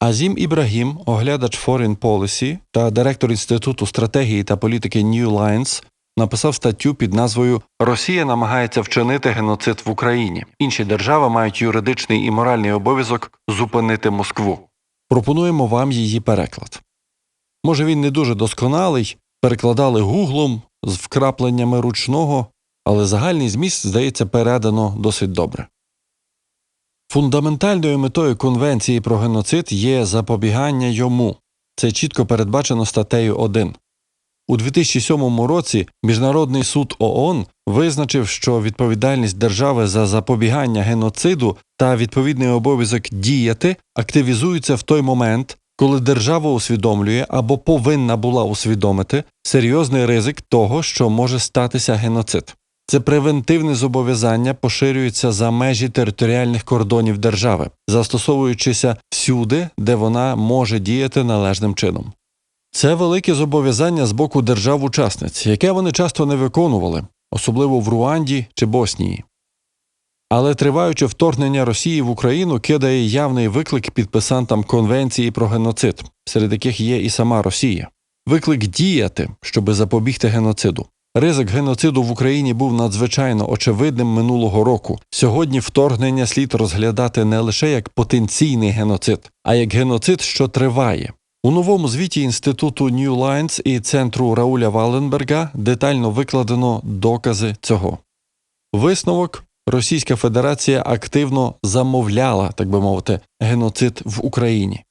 Азім Ібрагім, оглядач Foreign Policy та директор Інституту стратегії та політики New Lines, написав статтю під назвою Росія намагається вчинити геноцид в Україні. Інші держави мають юридичний і моральний обов'язок зупинити Москву. Пропонуємо вам її переклад. Може, він не дуже досконалий, перекладали гуглом з вкрапленнями ручного, але загальний зміст, здається, передано досить добре. Фундаментальною метою Конвенції про геноцид є запобігання йому. Це чітко передбачено статтею 1. У 2007 році Міжнародний суд ООН визначив, що відповідальність держави за запобігання геноциду та відповідний обов'язок діяти активізуються в той момент, коли держава усвідомлює або повинна була усвідомити серйозний ризик того, що може статися геноцид. Це превентивне зобов'язання поширюється за межі територіальних кордонів держави, застосовуючися всюди, де вона може діяти належним чином. Це велике зобов'язання з боку держав-учасниць, яке вони часто не виконували, особливо в Руанді чи Боснії. Але триваюче вторгнення Росії в Україну кидає явний виклик підписантам Конвенції про геноцид, серед яких є і сама Росія. Виклик діяти, щоби запобігти геноциду. Ризик геноциду в Україні був надзвичайно очевидним минулого року. Сьогодні вторгнення слід розглядати не лише як потенційний геноцид, а як геноцид, що триває. У новому звіті інституту New Lines і центру Рауля Валенберга детально викладено докази цього. Висновок Російська Федерація активно замовляла, так би мовити, геноцид в Україні.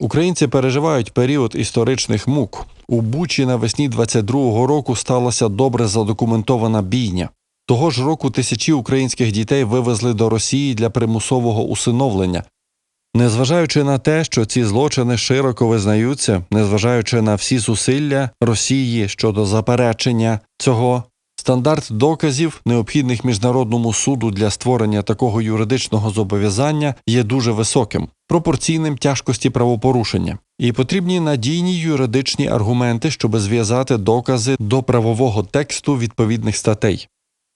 Українці переживають період історичних мук. У Бучі навесні 22-го року сталася добре задокументована бійня. Того ж року тисячі українських дітей вивезли до Росії для примусового усиновлення. Незважаючи на те, що ці злочини широко визнаються, незважаючи на всі зусилля Росії щодо заперечення цього, стандарт доказів, необхідних міжнародному суду для створення такого юридичного зобов'язання, є дуже високим, пропорційним тяжкості правопорушення, і потрібні надійні юридичні аргументи, щоб зв'язати докази до правового тексту відповідних статей.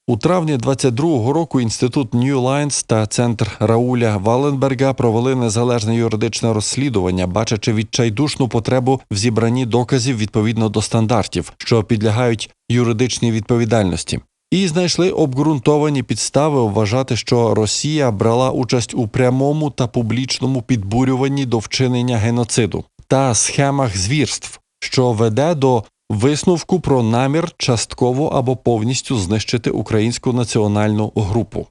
У травні 22-го року інститут New Lines та центр Рауля Валенберга провели незалежне юридичне розслідування, бачачи відчайдушну потребу в зібранні доказів відповідно до стандартів, що підлягають юридичній відповідальності. І знайшли обґрунтовані підстави вважати, що Росія брала участь у прямому та публічному підбурюванні до вчинення геноциду та схемах звірств, що веде до висновку про намір частково або повністю знищити українську національну групу.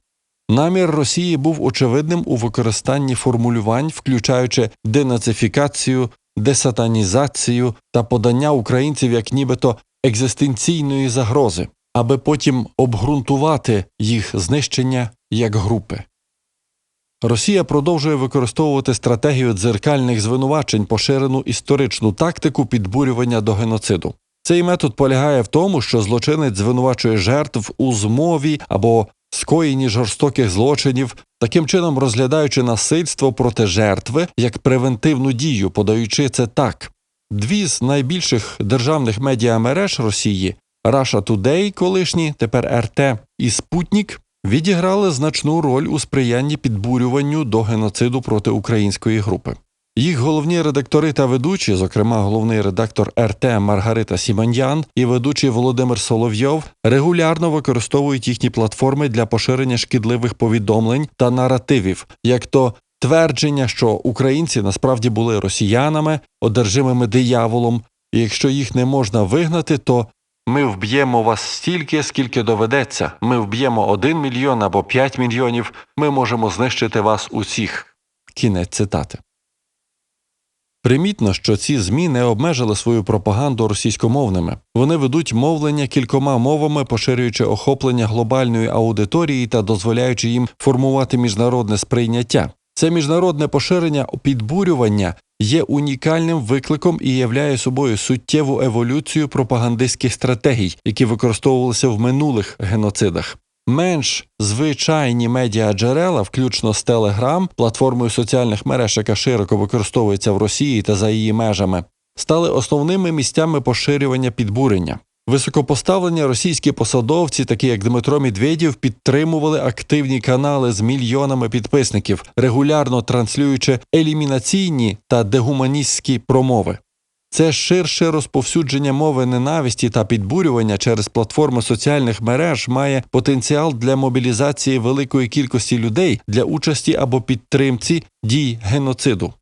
Намір Росії був очевидним у використанні формулювань, включаючи денацифікацію, десатанізацію та подання українців як нібито екзистенційної загрози, аби потім обґрунтувати їх знищення як групи. Росія продовжує використовувати стратегію дзеркальних звинувачень, поширену історичну тактику підбурювання до геноциду. Цей метод полягає в тому, що злочинець звинувачує жертв у змові або скоєнні жорстоких злочинів, таким чином розглядаючи насильство проти жертви як превентивну дію, подаючи це так. Дві з найбільших державних медіамереж Росії Russia Today, колишні, тепер РТ, і Спутнік відіграли значну роль у сприянні підбурюванню до геноциду проти української групи. Їх головні редактори та ведучі, зокрема головний редактор РТ Маргарита Сіманьян і ведучий Володимир Соловйов, регулярно використовують їхні платформи для поширення шкідливих повідомлень та наративів, як то твердження, що українці насправді були росіянами, одержимими дияволом, і якщо їх не можна вигнати, то ми вб'ємо вас стільки, скільки доведеться. Ми вб'ємо один мільйон або п'ять мільйонів. Ми можемо знищити вас усіх. Кінець цитати. Примітно, що ці ЗМІ не обмежили свою пропаганду російськомовними. Вони ведуть мовлення кількома мовами, поширюючи охоплення глобальної аудиторії та дозволяючи їм формувати міжнародне сприйняття. Це міжнародне поширення підбурювання є унікальним викликом і являє собою суттєву еволюцію пропагандистських стратегій, які використовувалися в минулих геноцидах. Менш звичайні медіаджерела, включно з Телеграм, платформою соціальних мереж, яка широко використовується в Росії та за її межами, стали основними місцями поширювання підбурення. Високопоставлені російські посадовці, такі як Дмитро Медведєв, підтримували активні канали з мільйонами підписників, регулярно транслюючи елімінаційні та дегуманістські промови. Це ширше розповсюдження мови ненависті та підбурювання через платформи соціальних мереж має потенціал для мобілізації великої кількості людей для участі або підтримці дій геноциду.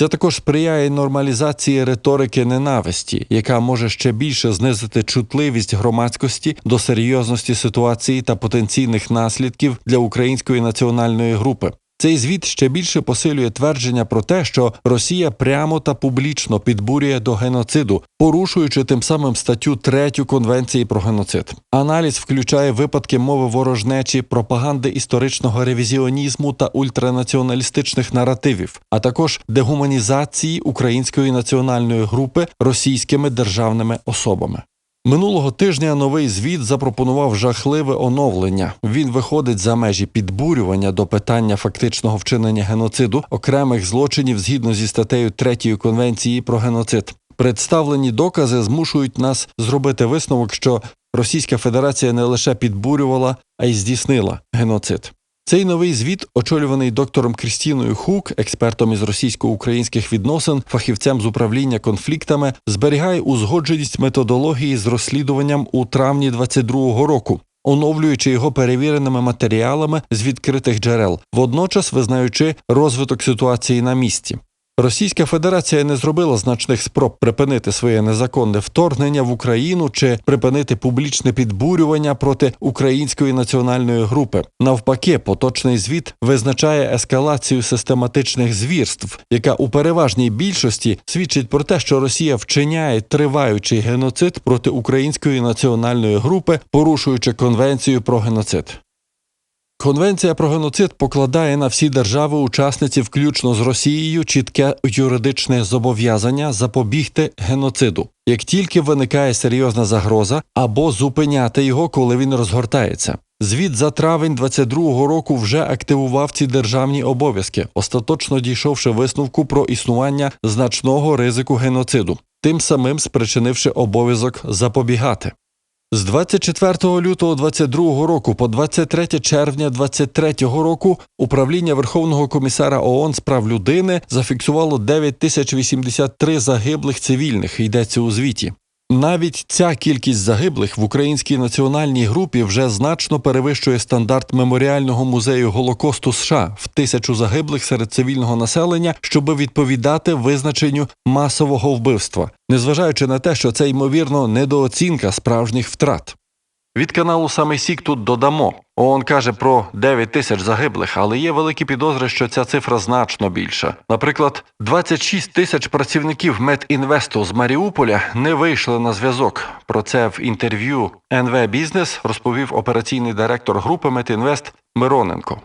Це також сприяє нормалізації риторики ненависті, яка може ще більше знизити чутливість громадськості до серйозності ситуації та потенційних наслідків для української національної групи. Цей звіт ще більше посилює твердження про те, що Росія прямо та публічно підбурює до геноциду, порушуючи тим самим статтю 3 Конвенції про геноцид. Аналіз включає випадки мови ворожнечі, пропаганди історичного ревізіонізму та ультранаціоналістичних наративів, а також дегуманізації української національної групи російськими державними особами. Минулого тижня новий звіт запропонував жахливе оновлення. Він виходить за межі підбурювання до питання фактичного вчинення геноциду окремих злочинів згідно зі статтею 3 Конвенції про геноцид. Представлені докази змушують нас зробити висновок, що Російська Федерація не лише підбурювала, а й здійснила геноцид. Цей новий звіт, очолюваний доктором Крістіною Хук, експертом із російсько-українських відносин, фахівцем з управління конфліктами, зберігає узгодженість методології з розслідуванням у травні 22-го року, оновлюючи його перевіреними матеріалами з відкритих джерел, водночас визнаючи розвиток ситуації на місці. Російська Федерація не зробила значних спроб припинити своє незаконне вторгнення в Україну чи припинити публічне підбурювання проти української національної групи. Навпаки, поточний звіт визначає ескалацію систематичних звірств, яка у переважній більшості свідчить про те, що Росія вчиняє триваючий геноцид проти української національної групи, порушуючи конвенцію про геноцид. Конвенція про геноцид покладає на всі держави-учасниці, включно з Росією, чітке юридичне зобов'язання запобігти геноциду, як тільки виникає серйозна загроза, або зупиняти його, коли він розгортається. Звіт за травень 22-го року вже активував ці державні обов'язки, остаточно дійшовши висновку про існування значного ризику геноциду, тим самим спричинивши обов'язок запобігати. З 24 лютого 22 року по 23 червня 23 року управління Верховного комісара ООН з прав людини зафіксувало 9083 загиблих цивільних. Йдеться у звіті. Навіть ця кількість загиблих в українській національній групі вже значно перевищує стандарт меморіального музею Голокосту США в тисячу загиблих серед цивільного населення, щоб відповідати визначенню масового вбивства, незважаючи на те, що це ймовірно недооцінка справжніх втрат. Від каналу Саме Сік тут додамо. ООН каже про 9 тисяч загиблих, але є великі підозри, що ця цифра значно більша. Наприклад, 26 тисяч працівників Медінвесту з Маріуполя не вийшли на зв'язок. Про це в інтерв'ю НВ Бізнес розповів операційний директор групи Медінвест Мироненко.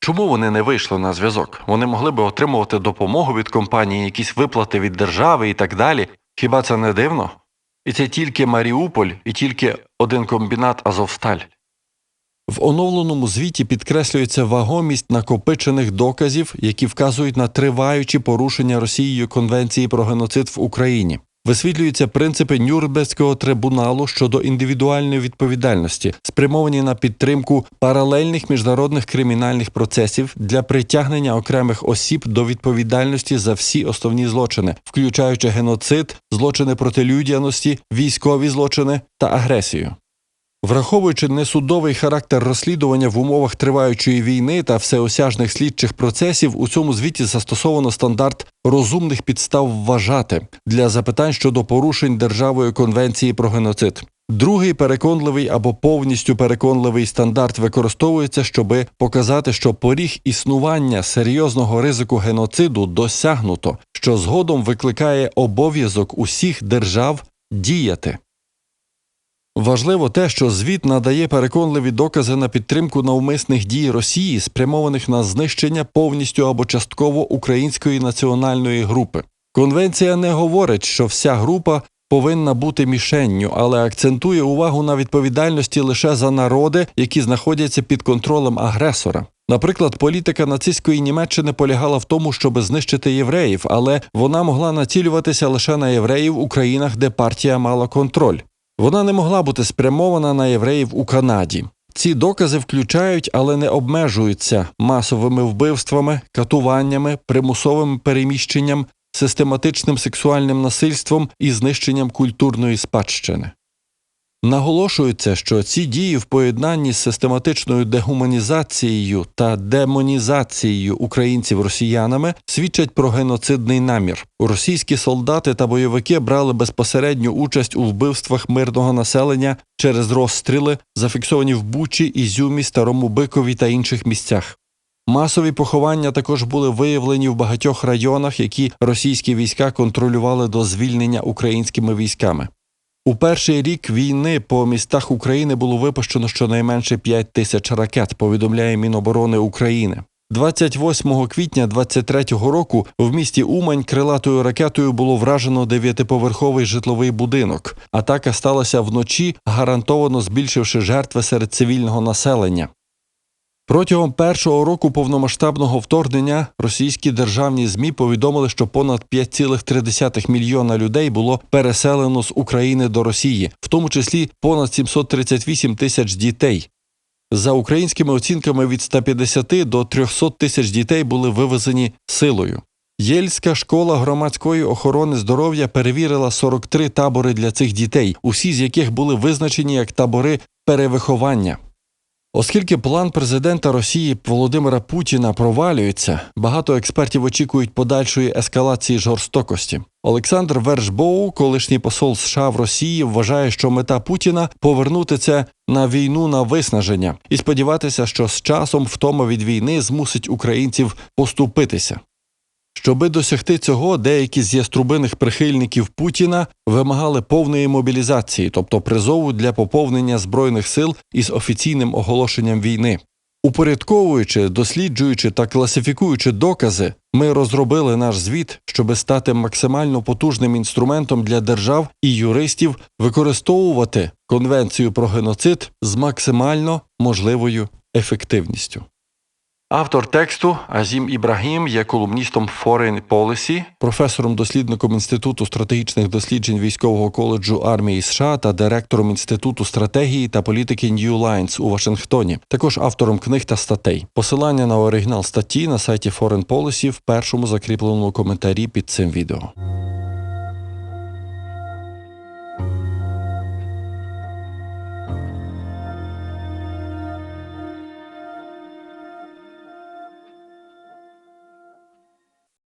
Чому вони не вийшли на зв'язок? Вони могли би отримувати допомогу від компанії, якісь виплати від держави і так далі. Хіба це не дивно? І це тільки Маріуполь і тільки один комбінат Азовсталь. В оновленому звіті підкреслюється вагомість накопичених доказів, які вказують на триваючі порушення Росією Конвенції про геноцид в Україні. Висвітлюються принципи Нюрнберзького трибуналу щодо індивідуальної відповідальності, спрямовані на підтримку паралельних міжнародних кримінальних процесів для притягнення окремих осіб до відповідальності за всі основні злочини, включаючи геноцид, злочини проти людяності, військові злочини та агресію. Враховуючи несудовий характер розслідування в умовах триваючої війни та всеосяжних слідчих процесів, у цьому звіті застосовано стандарт розумних підстав вважати для запитань щодо порушень державою конвенції про геноцид. Другий переконливий або повністю переконливий стандарт використовується, щоб показати, що поріг існування серйозного ризику геноциду досягнуто, що згодом викликає обов'язок усіх держав діяти. Важливо те, що звіт надає переконливі докази на підтримку навмисних дій Росії, спрямованих на знищення повністю або частково української національної групи. Конвенція не говорить, що вся група повинна бути мішенню, але акцентує увагу на відповідальності лише за народи, які знаходяться під контролем агресора. Наприклад, політика нацистської Німеччини полягала в тому, щоб знищити євреїв, але вона могла націлюватися лише на євреїв у країнах, де партія мала контроль. Вона не могла бути спрямована на євреїв у Канаді. Ці докази включають, але не обмежуються масовими вбивствами, катуваннями, примусовим переміщенням, систематичним сексуальним насильством і знищенням культурної спадщини. Наголошується, що ці дії в поєднанні з систематичною дегуманізацією та демонізацією українців росіянами свідчать про геноцидний намір. Російські солдати та бойовики брали безпосередню участь у вбивствах мирного населення через розстріли, зафіксовані в Бучі, Ізюмі, Старому Бикові та інших місцях. Масові поховання також були виявлені в багатьох районах, які російські війська контролювали до звільнення українськими військами. У перший рік війни по містах України було випущено щонайменше 5 тисяч ракет, повідомляє Міноборони України. 28 квітня 23-го року в місті Умань крилатою ракетою було вражено дев'ятиповерховий житловий будинок. Атака сталася вночі, гарантовано збільшивши жертви серед цивільного населення. Протягом першого року повномасштабного вторгнення російські державні ЗМІ повідомили, що понад 5,3 мільйона людей було переселено з України до Росії, в тому числі понад 738 тисяч дітей. За українськими оцінками від 150 до 300 тисяч дітей були вивезені силою. Єльська школа громадської охорони здоров'я перевірила 43 табори для цих дітей, усі з яких були визначені як табори перевиховання. Оскільки план президента Росії Володимира Путіна провалюється, багато експертів очікують подальшої ескалації жорстокості. Олександр Вершбоу, колишній посол США в Росії, вважає, що мета Путіна повернутися на війну на виснаження і сподіватися, що з часом втома від війни змусить українців поступитися. Щоби досягти цього, деякі з яструбиних прихильників Путіна вимагали повної мобілізації, тобто призову для поповнення збройних сил із офіційним оголошенням війни. Упорядковуючи, досліджуючи та класифікуючи докази, ми розробили наш звіт, щоби стати максимально потужним інструментом для держав і юристів використовувати конвенцію про геноцид з максимально можливою ефективністю. Автор тексту Азім Ібрагім є колумністом Foreign Policy, професором дослідником Інституту стратегічних досліджень військового коледжу армії США та директором Інституту стратегії та політики New Lines у Вашингтоні. Також автором книг та статей. Посилання на оригінал статті на сайті Foreign Policy в першому закріпленому коментарі під цим відео.